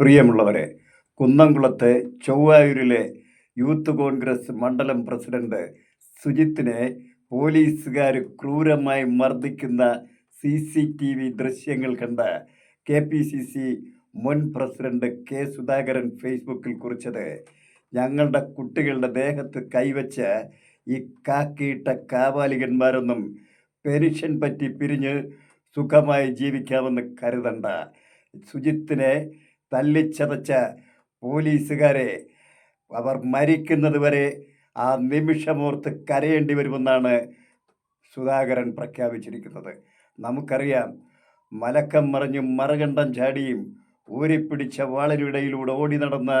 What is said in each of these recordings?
പ്രിയമുള്ളവരെ കുന്നംകുളത്തെ ചൊവ്വായൂരിലെ യൂത്ത് കോൺഗ്രസ് മണ്ഡലം പ്രസിഡന്റ് സുജിത്തിനെ പോലീസുകാർ ക്രൂരമായി മർദ്ദിക്കുന്ന സി സി ടി വി ദൃശ്യങ്ങൾ കണ്ട കെ പി സി സി മുൻ പ്രസിഡന്റ് കെ സുധാകരൻ ഫേസ്ബുക്കിൽ കുറിച്ചത്. ഞങ്ങളുടെ കുട്ടികളുടെ ദേഹത്ത് കൈവച്ച് ഈ കാക്കിയിട്ട കാവാലികന്മാരൊന്നും പെൻഷൻ പറ്റി പിരിഞ്ഞ് സുഖമായി ജീവിക്കാമെന്ന് കരുതണ്ട. സുജിത്തിനെ തല്ലിച്ചതച്ച പോലീസുകാരെ അവർ മരിക്കുന്നത് വരെ ആ നിമിഷമോർത്ത് കരയേണ്ടി വരുമെന്നാണ് സുധാകരൻ പ്രഖ്യാപിച്ചിരിക്കുന്നത്. നമുക്കറിയാം മലക്കം മറിഞ്ഞും മറുകണ്ഠം ചാടിയും ഊരിപ്പിടിച്ച വാളിനിടയിലൂടെ ഓടി നടന്ന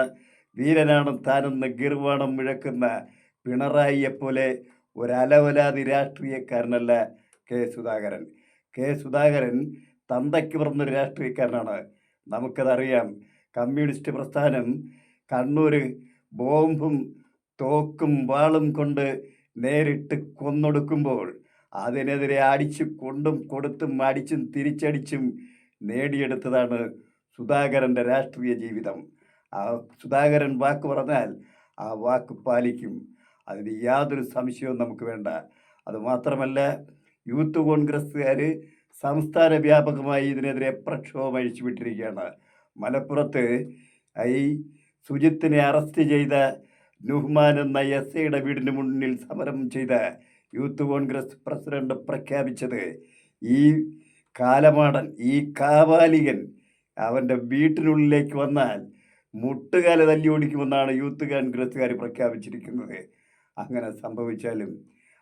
വീരനാണ് താനെന്ന് ഗിർവാണം മുഴക്കുന്ന പിണറായിയെപ്പോലെ ഒരലവലാതി രാഷ്ട്രീയക്കാരനല്ല കെ സുധാകരൻ. കെ സുധാകരൻ തന്തയ്ക്ക് പറഞ്ഞൊരു രാഷ്ട്രീയക്കാരനാണ്. നമുക്കതറിയാം. കമ്മ്യൂണിസ്റ്റ് പ്രസ്ഥാനം കണ്ണൂർ ബോംബും തോക്കും വാളും കൊണ്ട് നേരിട്ട് കൊന്നൊടുക്കുമ്പോൾ അതിനെതിരെ അടിച്ചു കൊണ്ടും കൊടുത്തും അടിച്ചും തിരിച്ചടിച്ചും നേടിയെടുത്തതാണ് സുധാകരന്റെ രാഷ്ട്രീയ ജീവിതം. ആ സുധാകരൻ വാക്ക് പറഞ്ഞാൽ ആ വാക്ക് പാലിക്കും. അതിന് യാതൊരു സംശയവും നമുക്ക് വേണ്ട. അതുമാത്രമല്ല യൂത്ത് കോൺഗ്രസ്സുകാർ സംസ്ഥാന വ്യാപകമായി ഇതിനെതിരെ പ്രക്ഷോഭം അഴിച്ചുവിട്ടിരിക്കുകയാണ്. മലപ്പുറത്ത് ഈ സുജിത്തിനെ അറസ്റ്റ് ചെയ്ത നുഹ്മാൻ എന്ന എസ് ഐയുടെ വീടിന് മുന്നിൽ സമരം ചെയ്ത യൂത്ത് കോൺഗ്രസ് പ്രസിഡന്റ് പ്രഖ്യാപിച്ചത് ഈ കാലമാടൻ ഈ കാവാലികൻ അവന്റെ വീട്ടിനുള്ളിലേക്ക് വന്നാൽ മുട്ടുകാല തല്ലി ഓടിക്കുമെന്നാണ് യൂത്ത് കോൺഗ്രസ്സുകാർ പ്രഖ്യാപിച്ചിരിക്കുന്നത്. അങ്ങനെ സംഭവിച്ചാലും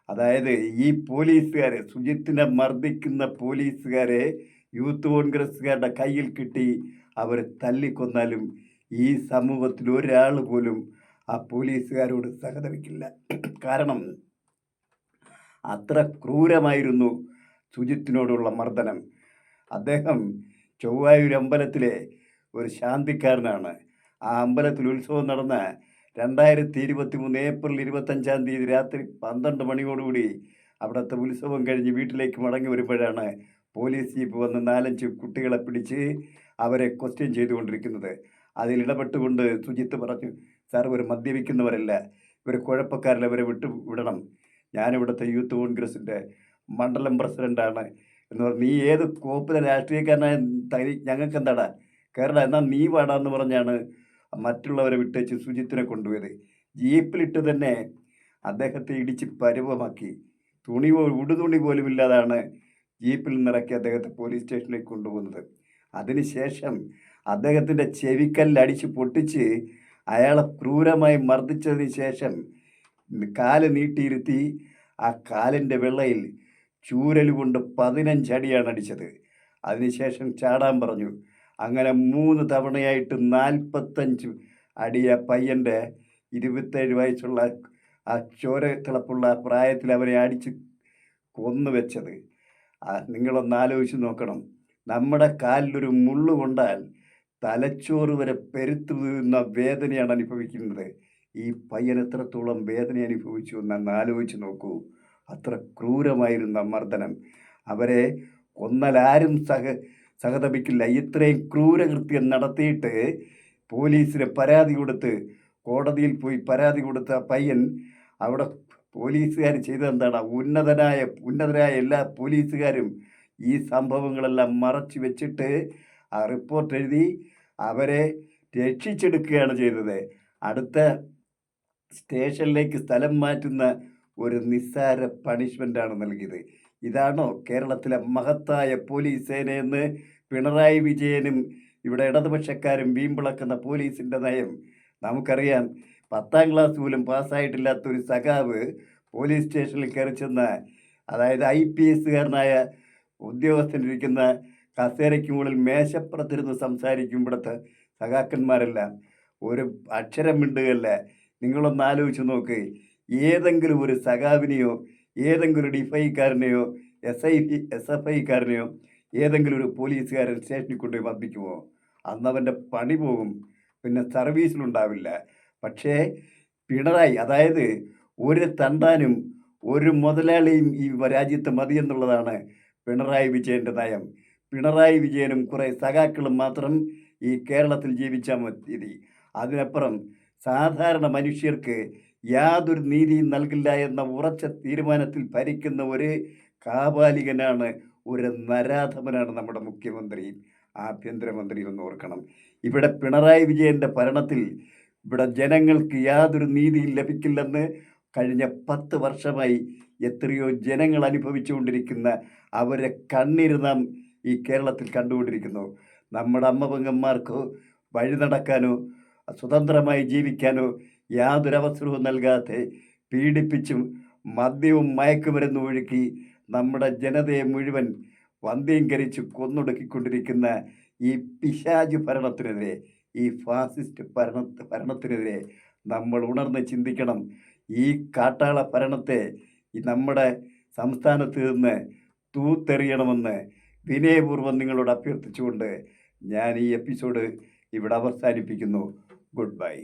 അതായത് ഈ പോലീസുകാരെ സുജിത്തിനെ മർദ്ദിക്കുന്ന പോലീസുകാരെ യൂത്ത് കോൺഗ്രസ്സുകാരുടെ കയ്യിൽ കിട്ടി അവർ തല്ലിക്കൊന്നാലും ഈ സമൂഹത്തിൽ ഒരാൾ പോലും ആ പോലീസുകാരോട് സഹതപിക്കില്ല. കാരണം അത്ര ക്രൂരമായിരുന്നു സുജിത്തിനോടുള്ള മർദ്ദനം. അദ്ദേഹം ചൊവ്വായൂർ അമ്പലത്തിലെ ഒരു ശാന്തിക്കാരനാണ്. ആ അമ്പലത്തിൽ ഉത്സവം നടന്ന രണ്ടായിരത്തി ഇരുപത്തി മൂന്ന് ഏപ്രിൽ ഇരുപത്തഞ്ചാം തീയതി രാത്രി പന്ത്രണ്ട് മണിയോടുകൂടി അവിടുത്തെ ഉത്സവം കഴിഞ്ഞ് വീട്ടിലേക്ക് മടങ്ങി വരുമ്പോഴാണ് പോലീസ് ജീപ്പ് വന്ന് നാലഞ്ച് കുട്ടികളെ പിടിച്ച് അവരെ ക്വസ്റ്റ്യൻ ചെയ്തുകൊണ്ടിരിക്കുന്നത്. അതിൽ ഇടപെട്ടുകൊണ്ട് സുജിത്ത് പറഞ്ഞു സാർ ഇവർ മദ്യപിക്കുന്നവരല്ല. ഇവർ കുഴപ്പക്കാരിൽ അവരെ വിട്ടു വിടണം. ഞാനിവിടുത്തെ യൂത്ത് കോൺഗ്രസിന്റെ മണ്ഡലം പ്രസിഡന്റാണ് എന്ന് പറഞ്ഞു നീ ഏത് കോപ്പിലെ രാഷ്ട്രീയക്കാരനായ തരി ഞങ്ങൾക്ക് എന്താടാ കേരള എന്നാൽ നീ എന്ന് പറഞ്ഞാണ് മറ്റുള്ളവരെ വിട്ടേച്ച് സുജിത്തിനെ കൊണ്ടുപോയത്. ജീപ്പിലിട്ട് തന്നെ അദ്ദേഹത്തെ ഇടിച്ച് പരുവമാക്കി. തുണി ഉടുതുണി പോലും ഇല്ലാതാണ് ജീപ്പിൽ നിന്നിറക്കി അദ്ദേഹത്തെ പോലീസ് സ്റ്റേഷനിലേക്ക് കൊണ്ടുപോകുന്നത്. അതിനുശേഷം അദ്ദേഹത്തിന്റെ ചെവിക്കല്ലടിച്ച് പൊട്ടിച്ച് അയാളെ ക്രൂരമായി മർദ്ദിച്ചതിന് ശേഷം കാൽ നീട്ടിയിരുത്തി ആ കാലിന്റെ വെള്ളയിൽ ചൂരൽ കൊണ്ട് പതിനഞ്ചടിയാണ് അടിച്ചത്. അതിനുശേഷം ചാടാൻ പറഞ്ഞു. അങ്ങനെ മൂന്ന് തവണയായിട്ട് നാൽപ്പത്തഞ്ച് അടിയ പയ്യന്റെ ഇരുപത്തേഴ് വയസ്സുള്ള ആ ചോര തിളപ്പുള്ള പ്രായത്തിൽ അവരെ അടിച്ച് കൊന്നു വെച്ചത്. നിങ്ങളൊന്ന് ആലോചിച്ച് നോക്കണം. നമ്മുടെ കാലിലൊരു മുള്ളു കൊണ്ടാൽ തലച്ചോറ് വരെ പെരുത്തു വീഴുന്ന വേദനയാണ് അനുഭവിക്കുന്നത്. ഈ പയ്യൻ എത്രത്തോളം വേദന അനുഭവിച്ചു എന്നൊന്ന് ആലോചിച്ച് നോക്കൂ. അത്ര ക്രൂരമായിരുന്ന മർദ്ദനം. അവരെ കൊന്നലാരും സഹ സഹതപിക്കില്ല. ഇത്രയും ക്രൂരകൃത്യം നടത്തിയിട്ട് പോലീസിന് പരാതി കൊടുത്ത് കോടതിയിൽ പോയി പരാതി കൊടുത്ത പയ്യൻ അവിടെ പോലീസുകാർ ചെയ്തെന്താണ് ഉന്നതനായ ഉന്നതരായ എല്ലാ പോലീസുകാരും ഈ സംഭവങ്ങളെല്ലാം മറച്ചു വെച്ചിട്ട് ആ റിപ്പോർട്ട് എഴുതി അവരെ രക്ഷിച്ചെടുക്കുകയാണ് ചെയ്തത്. അടുത്ത സ്റ്റേഷനിലേക്ക് സ്ഥലം മാറ്റുന്ന ഒരു നിസ്സാര പണിഷ്മെന്റാണ് നൽകിയത്. ഇതാണോ കേരളത്തിലെ മഹത്തായ പോലീസ് സേനയെന്ന് പിണറായി വിജയനും ഇവിടെ ഇടതുപക്ഷക്കാരും വീമ്പിളക്കുന്ന പോലീസിന്റെ നയം? നമുക്കറിയാം. പത്താം ക്ലാസ് പോലും പാസ്സായിട്ടില്ലാത്തൊരു സഖാവ് പോലീസ് സ്റ്റേഷനിൽ കയറി ചെന്ന അതായത് ഐ പി എസ്സുകാരനായ ഉദ്യോഗസ്ഥനിരിക്കുന്ന കസേരയ്ക്ക് മുകളിൽ മേശപ്പുറത്തിരുന്ന് സംസാരിക്കും ഇവിടുത്തെ സഖാക്കന്മാരെല്ലാം ഒരു അക്ഷരം മിണ്ടുകയല്ല നിങ്ങളൊന്ന് ആലോചിച്ച് നോക്ക്. ഏതെങ്കിലും ഒരു സഖാവിനെയോ ഏതെങ്കിലും ഒരു ഡിഫൈക്കാരനെയോ എസ് ഐ എസ് എഫ് ഐക്കാരനെയോ ഏതെങ്കിലും ഒരു പോലീസുകാരൻ സ്റ്റേഷനിൽ കൊണ്ടുപോയി മർദ്ദിക്കുമോ അന്നവന്റെ പണി പോകും. പിന്നെ സർവീസിലുണ്ടാവില്ല പക്ഷേ പിണറായി അതായത് ഒരു തണ്ടാനും ഒരു മുതലാളിയും ഈ രാജ്യത്ത് മതിയെന്നുള്ളതാണ് പിണറായി വിജയന്റെ നയം. പിണറായി വിജയനും കുറേ സഖാക്കളും മാത്രം ഈ കേരളത്തിൽ ജീവിച്ചാൽ മതി. അതിനപ്പുറം സാധാരണ മനുഷ്യർക്ക് യാതൊരു നീതിയും നൽകില്ല എന്ന ഉറച്ച തീരുമാനത്തിൽ ഭരിക്കുന്ന ഒരു കാപാലികനാണ് ഒരു നരാധമനാണ് നമ്മുടെ മുഖ്യമന്ത്രി ആഭ്യന്തരമന്ത്രി എന്ന് ഓർക്കണം. ഇവിടെ പിണറായി വിജയന്റെ ഭരണത്തിൽ ഇവിടെ ജനങ്ങൾക്ക് യാതൊരു നീതിയും ലഭിക്കില്ലെന്ന് കഴിഞ്ഞ പത്ത് വർഷമായി എത്രയോ ജനങ്ങൾ അനുഭവിച്ചുകൊണ്ടിരിക്കുന്ന അവരെ കണ്ണീര് നാം ഈ കേരളത്തിൽ കണ്ടുകൊണ്ടിരിക്കുന്നു. നമ്മുടെ അമ്മ പെങ്ങന്മാർക്ക് വഴി നടക്കാനോ സ്വതന്ത്രമായി ജീവിക്കാനോ യാതൊരവസരവും നൽകാതെ പീഡിപ്പിച്ചും മദ്യവും മയക്കുമരുന്നും ഒഴുക്കി നമ്മുടെ ജനതയെ മുഴുവൻ വന്ധ്യീകരിച്ച് കൊന്നൊടുക്കിക്കൊണ്ടിരിക്കുന്ന ഈ പിശാജ് ഭരണത്തിനെതിരെ ഈ ഫാസിസ്റ്റ് ഭരണ ഭരണത്തിനെതിരെ നമ്മൾ ഉണർന്ന് ചിന്തിക്കണം. ഈ കാട്ടാള ഭരണത്തെ നമ്മുടെ സംസ്ഥാനത്ത് നിന്ന് തൂത്തെറിയണമെന്ന് വിനയപൂർവം നിങ്ങളോട് അഭ്യർത്ഥിച്ചുകൊണ്ട് ഞാൻ ഈ എപ്പിസോഡ് ഇവിടെ അവസാനിപ്പിക്കുന്നു. Good bye.